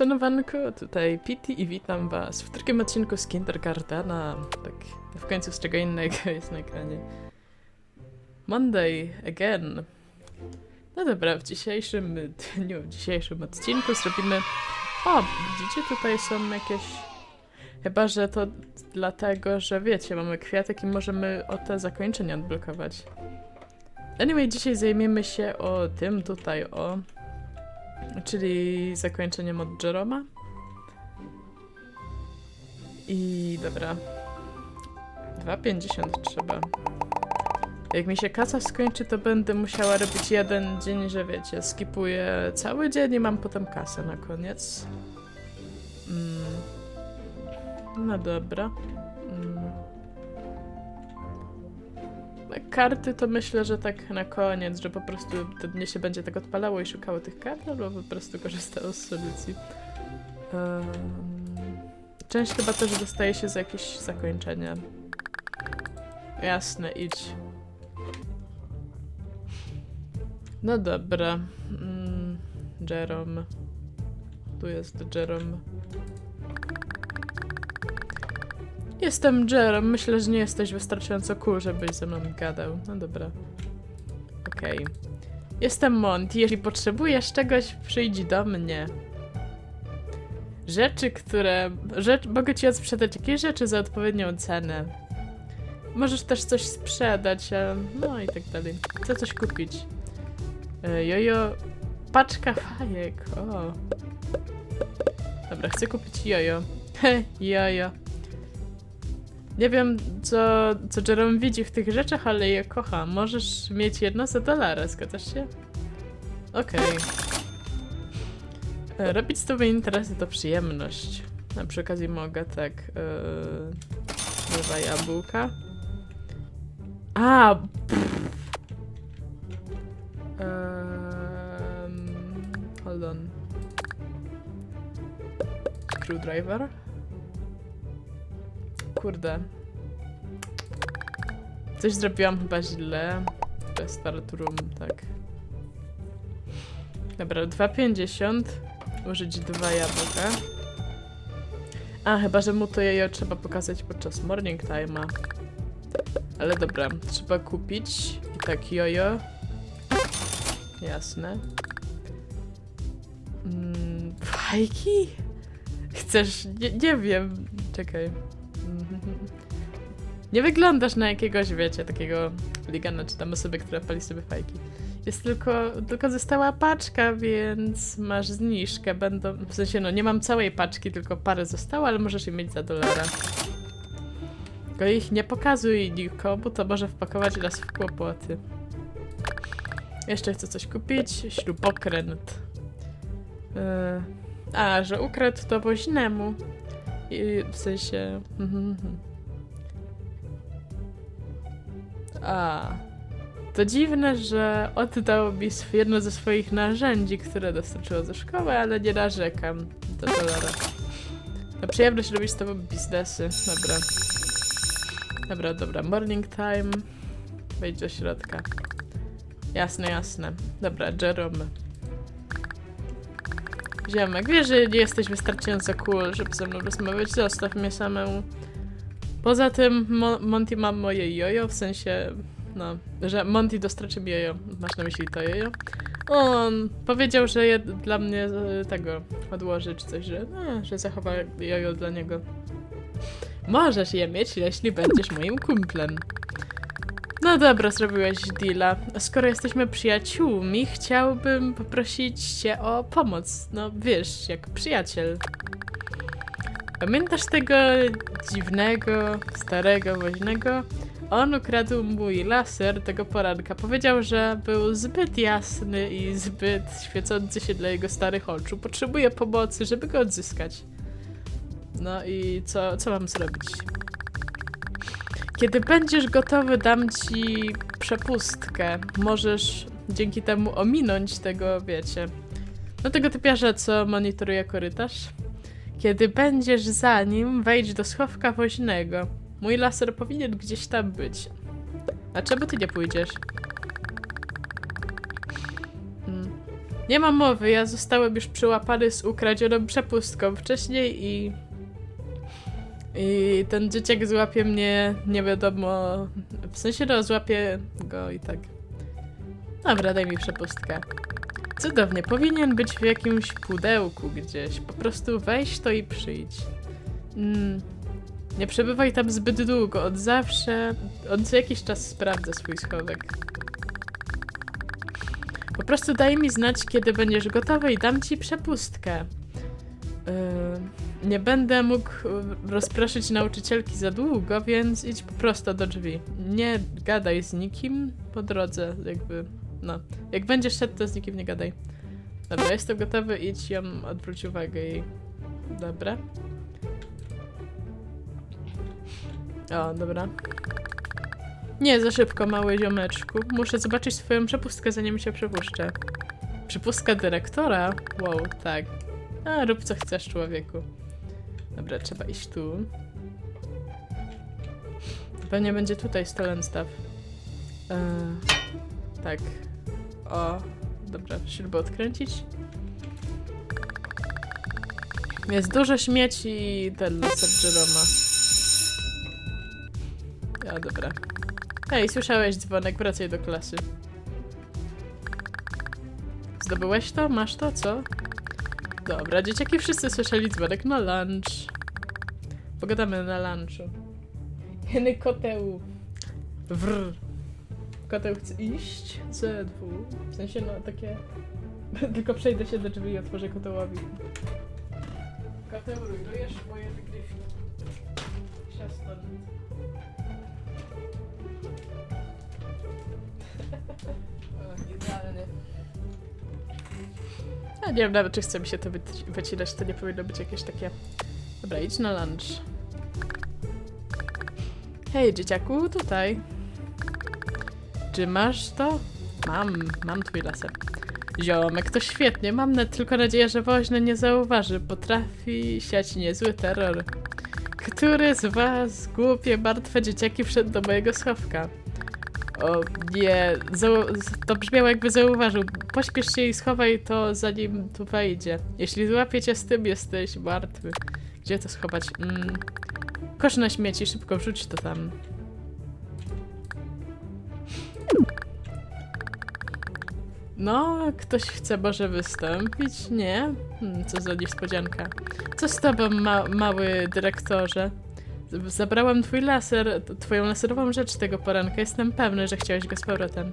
Szanowanko, tutaj Pity i witam was w drugim odcinku z Kindergartena. Tak, w końcu z czego innego jest na ekranie. Monday again. No dobra, w dzisiejszym dniu, w dzisiejszym odcinku zrobimy... O, widzicie, tutaj są jakieś... Chyba, że to dlatego, że wiecie, mamy kwiatek i możemy o te zakończenia odblokować. Anyway, dzisiaj zajmiemy się o tym tutaj, o... Czyli zakończeniem od Jeroma. I dobra. 2,50 trzeba. Jak mi się kasa skończy, to będę musiała robić jeden dzień, że wiecie, skipuję cały dzień i mam potem kasę na koniec. Mm. No dobra. Karty to myślę, że tak na koniec, że po prostu te dnie się będzie tak odpalało i szukało tych kart, albo po prostu korzystało z solucji. Część chyba też dostaje się za jakieś zakończenie. Jasne, idź. No dobra. Mm, Jerome. Tu jest Jerome. Jestem Jerome. Myślę, że nie jesteś wystarczająco cool, żebyś ze mną gadał. No dobra. Okej. Jestem Monty. Jeśli potrzebujesz czegoś, przyjdź do mnie. Rzeczy, które... Rzecz... Mogę ci odsprzedać jakieś rzeczy za odpowiednią cenę. Możesz też coś sprzedać, no i tak dalej. Chcę coś kupić. E, jojo... Paczka fajek, o. Dobra, chcę kupić jojo. He, jojo. Nie wiem, co, co Jerome widzi w tych rzeczach, ale je kocha. Możesz mieć jedno za dolara, zgadzasz się? Okej. E, Robić z tobą interesy to przyjemność. Na przy okazji mogę tak... Yy, jabłka. A! Em, hold on. Screwdriver? Kurde. Coś zrobiłam chyba źle. Restart room, tak. Dobra, 2,50. Użyć dwa jabłka. A, chyba, że mu to jajo trzeba pokazać podczas morning time'a. Ale dobra, trzeba kupić. I tak jojo. Jasne. Mm, fajki? Chcesz? Nie, nie wiem. Czekaj. Nie wyglądasz na jakiegoś, wiecie, takiego ligana czy tam osoby, która pali sobie fajki. Jest tylko, tylko została paczka, więc masz zniżkę. Będą, w sensie, no nie mam całej paczki, tylko parę zostało, ale możesz je mieć za dolara. Tylko ich nie pokazuj nikomu, to może wpakować nas w kłopoty. Jeszcze chcę coś kupić. Śrubokręt. Yy, a, że ukradł to woźnemu. I w sensie. mhm, mhm. A. To dziwne, że oddał mi jedno ze swoich narzędzi, które dostarczyło ze szkoły, ale nie narzekam do dolara. Na przyjemność robić z tobą biznesy. Dobra. Dobra, dobra. Morning time. Wejdź do środka. Jasne, jasne. Dobra, Jerome. Ziomek, wiesz, że nie jesteś wystarczająco cool, żeby ze mną rozmawiać. Zostaw mnie samemu. Poza tym Mo Monty ma moje jojo, w sensie, no, że Monty dostarczy mi jojo. Masz na myśli to jojo? On powiedział, że je dla mnie e, tego odłoży, czy coś, że, no, że zachowa jojo dla niego. Możesz je mieć, jeśli będziesz moim kumplem. No dobra, zrobiłeś deala. Skoro jesteśmy przyjaciółmi, chciałbym poprosić cię o pomoc. No wiesz, jak przyjaciel. Pamiętasz tego dziwnego, starego woźnego? On ukradł mój laser tego poranka. Powiedział, że był zbyt jasny i zbyt świecący się dla jego starych oczu. Potrzebuje pomocy, żeby go odzyskać. No i co, co mam zrobić? Kiedy będziesz gotowy, dam ci przepustkę. Możesz dzięki temu ominąć tego, wiecie. No tego typiarza, co monitoruje korytarz. Kiedy będziesz za nim, wejdź do schowka woźnego. Mój laser powinien gdzieś tam być. A czemu ty nie pójdziesz? Hmm. Nie ma mowy, ja zostałem już przyłapany z ukradzioną przepustką wcześniej i... I ten dzieciak złapie mnie, nie wiadomo... W sensie no, złapie go i tak. Dobra, daj mi przepustkę. Cudownie, powinien być w jakimś pudełku gdzieś. Po prostu weź to i przyjdź. Mm. Nie przebywaj tam zbyt długo, od zawsze, on co jakiś czas sprawdza swój schowek. Po prostu daj mi znać, kiedy będziesz gotowy i dam ci przepustkę. Yy, nie będę mógł rozproszyć nauczycielki za długo, więc idź po prostu do drzwi. Nie gadaj z nikim po drodze, jakby, no. Jak będziesz szedł, to z nikim nie gadaj. Dobra, jestem gotowy, idź ją odwróć uwagę i... Dobra. O, dobra. Nie za szybko, mały ziomeczku. Muszę zobaczyć swoją przepustkę, zanim się przepuszczę. Przepustka dyrektora? Wow, tak. A, rób co chcesz, człowieku. Dobra, trzeba iść tu. Pewnie będzie tutaj stolen staw. Eee, tak. O, dobra, śrubę odkręcić. Jest dużo śmieci i ten laser Jeroma. A, dobra. Hej, słyszałeś dzwonek, wracaj do klasy. Zdobyłeś to? Masz to? Co? Dobra, dzieciaki wszyscy słyszeli dzwonek na lunch. Pogadamy na lunchu. Jeny koteł. Wrr. Koteł chce iść? ZW. W sensie, no, takie... Tylko przejdę się do drzwi i otworzę kotełowi. Koteł, rujnujesz moje wygrywki. Siostro. O, Idealnie. Ja nie wiem nawet, czy chce mi się to wyci- wycinać, to nie powinno być jakieś takie... Dobra, idź na lunch. Hej, dzieciaku, tutaj. Czy masz to? Mam, mam twój laser. Ziomek, to świetnie. Mam na, tylko nadzieję, że woźny nie zauważy. Potrafi siać niezły terror. Który z was, głupie, martwe dzieciaki, wszedł do mojego schowka? O nie, to brzmiało jakby zauważył. Pośpiesz się i schowaj to zanim tu wejdzie. Jeśli złapie cię z tym, jesteś martwy. Gdzie to schować? Mm. Kosz na śmieci, szybko wrzuć to tam. No, ktoś chce może wystąpić? Nie? Hmm, co za niespodzianka. Co z tobą, ma mały dyrektorze? Z- Zabrałam twój laser, twoją laserową rzecz tego poranka. Jestem pewny, że chciałeś go z powrotem.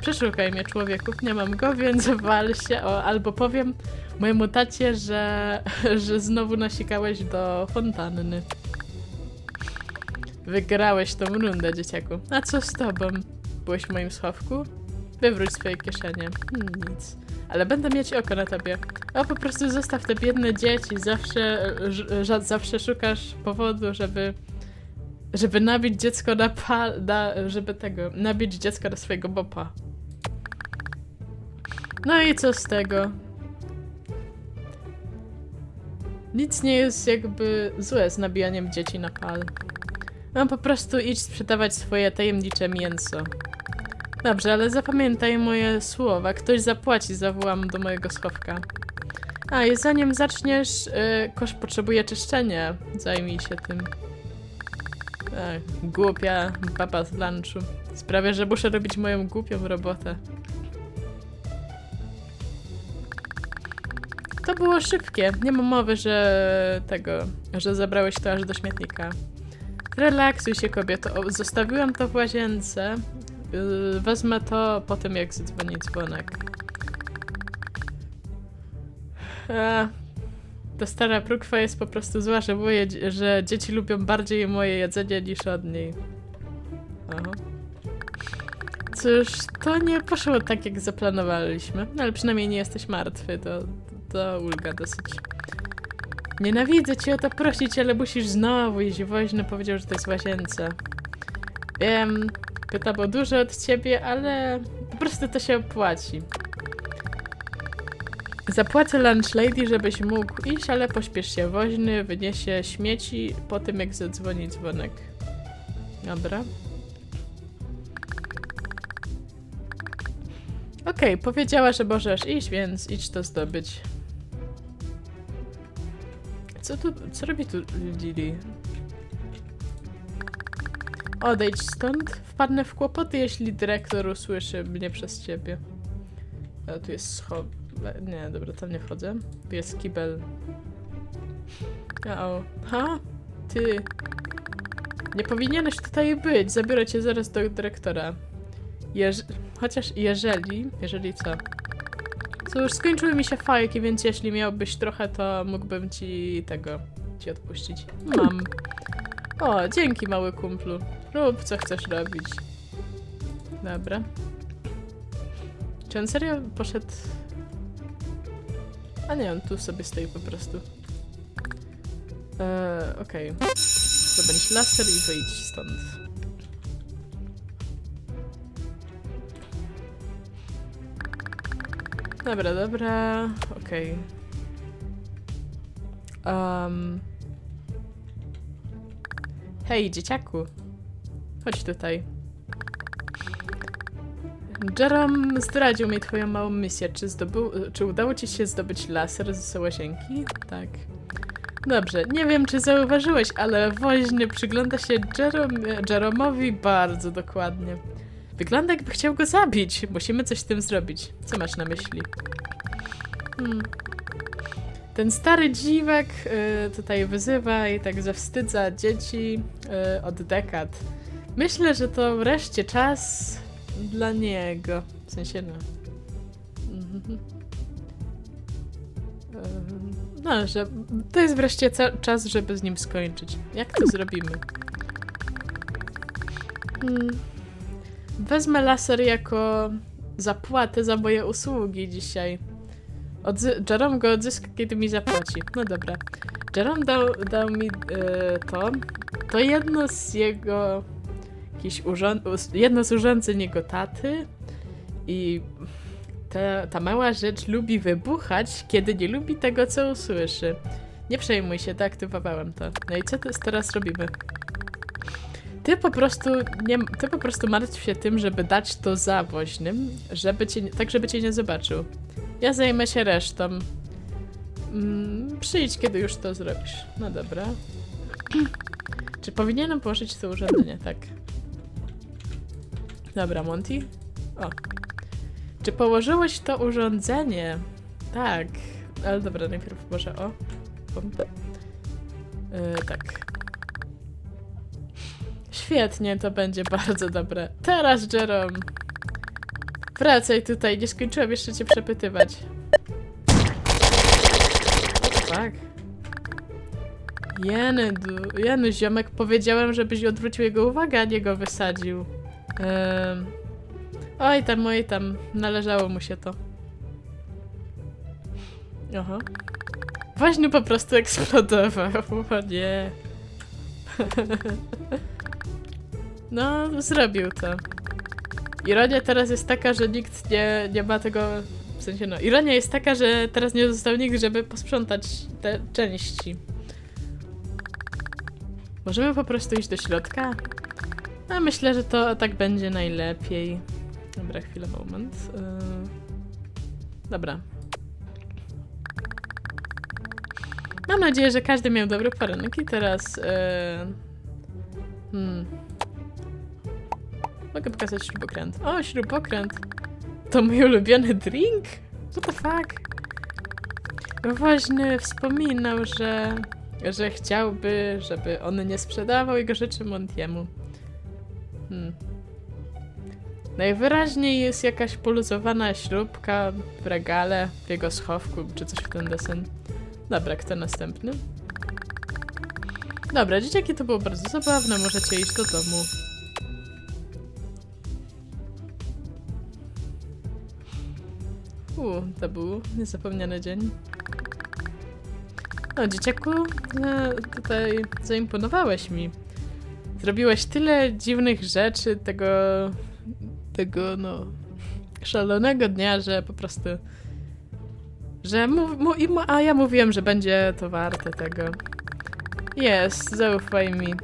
Przeszukaj mnie, człowieku. Nie mam go, więc wal się. O, albo powiem mojemu tacie, że, że znowu nasikałeś do fontanny. Wygrałeś tą rundę, dzieciaku. A co z tobą? Byłeś w moim schowku? Wywróć swoje kieszenie. Hmm, nic. Ale będę mieć oko na tobie. O, po prostu zostaw te biedne dzieci. Zawsze, zawsze szukasz powodu, żeby żeby nabić dziecko na pal... Na, żeby tego... Nabić dziecko na swojego bopa. No i co z tego? Nic nie jest jakby złe z nabijaniem dzieci na pal. Mam po prostu iść sprzedawać swoje tajemnicze mięso. Dobrze, ale zapamiętaj moje słowa. Ktoś zapłaci za włam do mojego schowka. A, i zanim zaczniesz, y, kosz potrzebuje czyszczenia. Zajmij się tym. Głupia baba z lunchu. Sprawia, że muszę robić moją głupią robotę. To było szybkie. Nie ma mowy, że tego, że zabrałeś to aż do śmietnika. Relaksuj się, kobieto. Zostawiłam to w łazience. Yy, wezmę to po tym, jak zadzwoni dzwonek. A, ta stara prukwa jest po prostu zła, że, moje, że dzieci lubią bardziej moje jedzenie niż od niej. Aha. Cóż, to nie poszło tak, jak zaplanowaliśmy, no, ale przynajmniej nie jesteś martwy, to, to ulga dosyć. Nienawidzę cię o to prosić, ale musisz znowu iść. Woźny powiedział, że to jest łazience. Wiem, pyta było dużo od ciebie, ale po prostu to się opłaci. Zapłacę lunch lady, żebyś mógł iść, ale pośpiesz się. Woźny wyniesie śmieci po tym, jak zadzwoni dzwonek. Dobra. Okej, powiedziała, że możesz iść, więc idź to zdobyć. Co tu, co robi tu Lili? Odejdź stąd. Wpadnę w kłopoty, jeśli dyrektor usłyszy mnie przez ciebie. A tu jest schod... Nie, dobra, tam nie wchodzę. Tu jest kibel. O, ha? Ty. Nie powinieneś tutaj być. Zabiorę cię zaraz do dyrektora. Jeż... Chociaż jeżeli... Jeżeli co? Cóż, skończyły mi się fajki, więc jeśli miałbyś trochę, to mógłbym ci tego... ci odpuścić. Mam. O, dzięki mały kumplu. Rób co chcesz robić. Dobra. Czy on serio poszedł... A nie, on tu sobie stoi po prostu. Eee, okej. Zdobędź laser i wyjdź stąd. Dobra, dobra, okej. Um. Hej, dzieciaku. Chodź tutaj. Jerome zdradził mi twoją małą misję. Czy, zdobył, czy udało ci się zdobyć laser z łazienki? Tak. Dobrze, nie wiem czy zauważyłeś, ale woźny przygląda się Jerome, Jeromowi bardzo dokładnie. Wygląda jakby chciał go zabić. Musimy coś z tym zrobić. Co masz na myśli? Hmm. Ten stary dziwek y, tutaj wyzywa i tak zawstydza dzieci y, od dekad. Myślę, że to wreszcie czas dla niego. W sensie no. Mhm. No, że to jest wreszcie czas, żeby z nim skończyć. Jak to zrobimy? Hmm. Wezmę laser jako zapłatę za moje usługi dzisiaj. Odzy- Jerome go odzyska, kiedy mi zapłaci. No dobra. Jerome dał, dał mi e, to. To jedno z jego. Jakiś urząd, jedno z urządzeń jego taty. I ta, ta mała rzecz lubi wybuchać, kiedy nie lubi tego, co usłyszy. Nie przejmuj się, deaktywowałem to. No i co teraz robimy? Ty po prostu nie, ty po prostu martw się tym, żeby dać to za woźnym, żeby cię, tak żeby cię nie zobaczył. Ja zajmę się resztą. Mm, przyjdź, kiedy już to zrobisz. No dobra. Czy powinienem położyć to urządzenie? Tak. Dobra, Monty. O. Czy położyłeś to urządzenie? Tak. Ale dobra, najpierw może o. Yy, tak. Świetnie, to będzie bardzo dobre. Teraz, Jerome. Wracaj tutaj, nie skończyłam jeszcze cię przepytywać. Tak. Jeny, jeny, ziomek, powiedziałem, żebyś odwrócił jego uwagę, a nie go wysadził. Em, Oj tam, oj tam, należało mu się to. Aha. Właśnie po prostu eksplodował, o nie. No, zrobił to. Ironia teraz jest taka, że nikt nie, nie ma tego. W sensie, no. Ironia jest taka, że teraz nie został nikt, żeby posprzątać te części. Możemy po prostu iść do środka? A myślę, że to tak będzie najlepiej. Dobra, chwilę, moment. Yy... Dobra. Mam nadzieję, że każdy miał dobry poranek i teraz. Yy... Hmm. Mogę pokazać śrubokręt. O, śrubokręt! To mój ulubiony drink? What the fuck? Woźny wspominał, że, że chciałby, żeby on nie sprzedawał jego rzeczy Montiemu. Hmm. Najwyraźniej jest jakaś poluzowana śrubka w regale, w jego schowku, czy coś w ten desen. Dobra, kto następny? Dobra, dzieciaki, to było bardzo zabawne, możecie iść do domu. U, to był niezapomniany dzień. No, dzieciaku, e, tutaj zaimponowałeś mi. Zrobiłeś tyle dziwnych rzeczy tego, tego, no, szalonego dnia, że po prostu, że mu, mu, a ja mówiłem, że będzie to warte tego. Jest, zaufaj mi.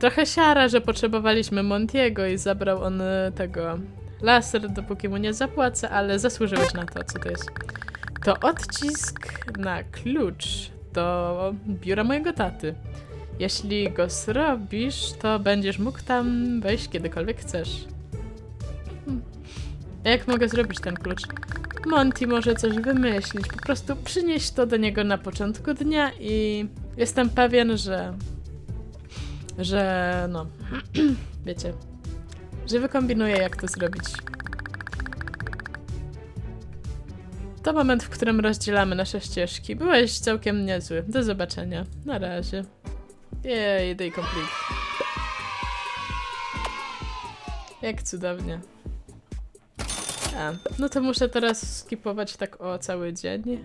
Trochę siara, że potrzebowaliśmy Montiego i zabrał on e, tego laser, dopóki mu nie zapłacę, ale zasłużyłeś na to, co to jest. To odcisk na klucz do biura mojego taty. Jeśli go zrobisz, to będziesz mógł tam wejść kiedykolwiek chcesz. A Jak mogę zrobić ten klucz? Monty może coś wymyślić. Po prostu przynieś to do niego na początku dnia i jestem pewien, że. że. no. wiecie. że wykombinuję, jak to zrobić. To moment, w którym rozdzielamy nasze ścieżki. Byłeś całkiem niezły. Do zobaczenia. Na razie. Jej, day complete. Jak cudownie. A, no to muszę teraz skipować tak o cały dzień.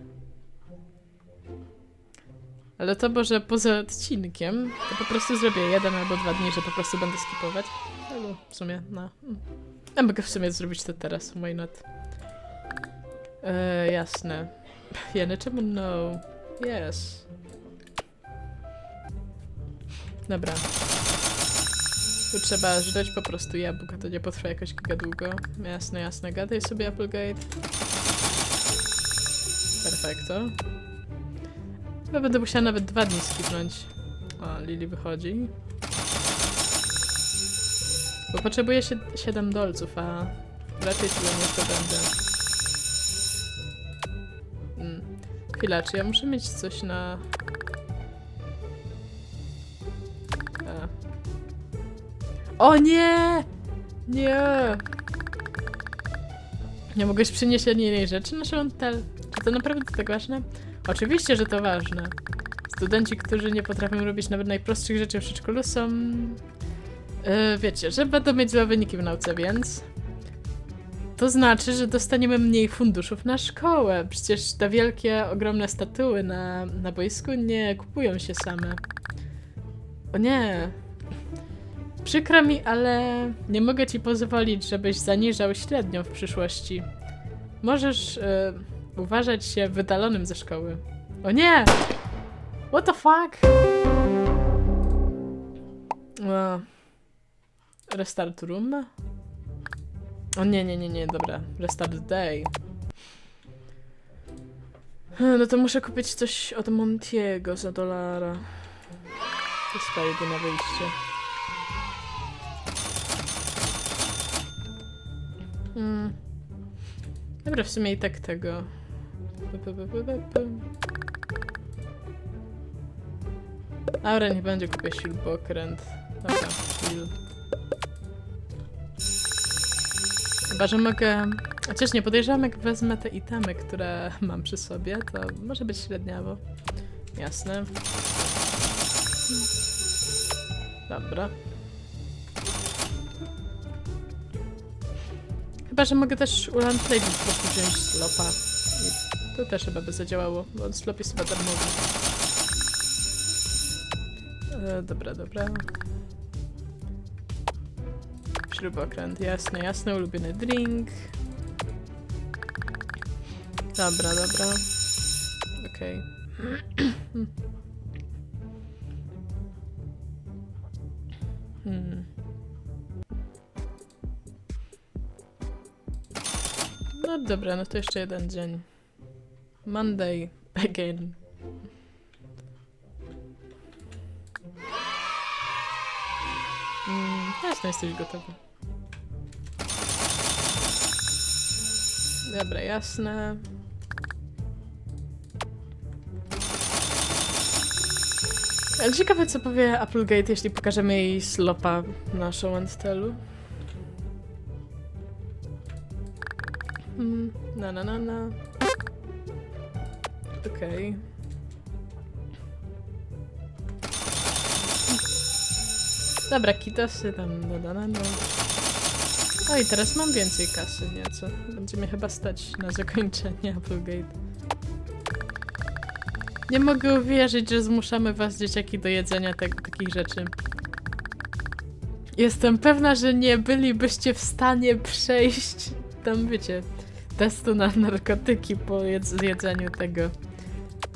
Ale to może poza odcinkiem, to po prostu zrobię jeden albo dwa dni, że po prostu będę skipować. Albo w sumie, no. Ja mogę w sumie zrobić to teraz, why not? E, jasne. Jany, czemu no? Yes. Dobra. Tu trzeba żreć po prostu jabłko, to nie potrwa jakoś giga długo. Jasne, jasne. Gadaj sobie Applegate. Perfekto. Chyba będę musiała nawet dwa dni skipnąć. O, Lili wychodzi. Bo potrzebuję sie 7 dolców, a raczej tyle nie zdobędę. Mm. Chwila, czy ja muszę mieć coś na... O nie! Nie! Nie mogłeś przynieść ani jednej rzeczy na Chantal? Czy to naprawdę tak ważne? Oczywiście, że to ważne. Studenci, którzy nie potrafią robić nawet najprostszych rzeczy w przedszkolu są... Yy, wiecie, że będą mieć złe wyniki w nauce, więc... To znaczy, że dostaniemy mniej funduszów na szkołę. Przecież te wielkie, ogromne statuły na, na boisku nie kupują się same. O nie. Przykro mi, ale nie mogę ci pozwolić, żebyś zaniżał średnią w przyszłości. Możesz e, uważać się wydalonym ze szkoły. O nie! What the fuck? O. Restart room? O nie, nie, nie, nie, dobra. Restart day. Hmm, No to muszę kupić coś od Montiego za dolara. Dostaję go na wyjście. Hmm. Dobra, w sumie i tak tego. Dobra, nie będzie kupię śrubokręt. Dobra, deal. Chyba, że mogę... Chociaż nie podejrzewam, jak wezmę te itemy, które mam przy sobie, to może być średniawo. Jasne. Dobra. Chyba, że mogę też u Landlady po prostu wziąć slopa. I to też chyba by zadziałało, bo slop jest chyba darmowy. E, dobra, dobra. Śrubokręt, jasne, jasne, ulubiony drink. Dobra, dobra. Okej. Hmm. Dobra, no to jeszcze jeden dzień. Monday again. Mm, jasne, jesteś gotowy. Dobra, jasne. Ale ciekawe, co powie Applegate, jeśli pokażemy jej slopa na show and tellu. Mm, na na na na. Okej. Dobra, kitosy tam, no, no. O i teraz mam więcej kasy nieco. Będzie mnie chyba stać na zakończenie Applegate. Nie mogę uwierzyć, że zmuszamy was, dzieciaki, do jedzenia takich rzeczy. Jestem pewna, że nie bylibyście w stanie przejść tam, wiecie, testu na narkotyki po jedz- jedzeniu tego.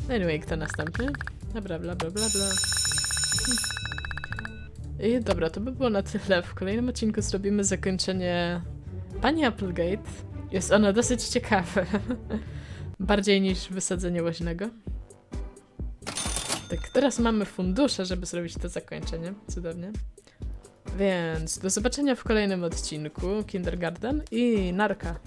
Anyway, kto następny? Dobra, bla, bla, bla, bla. I dobra, to by było na tyle. W kolejnym odcinku zrobimy zakończenie Pani Applegate jest ono dosyć ciekawe. Bardziej niż wysadzenie łoźnego. Tak, teraz mamy fundusze, żeby zrobić to zakończenie. Cudownie. Więc do zobaczenia w kolejnym odcinku Kindergarten i Narka.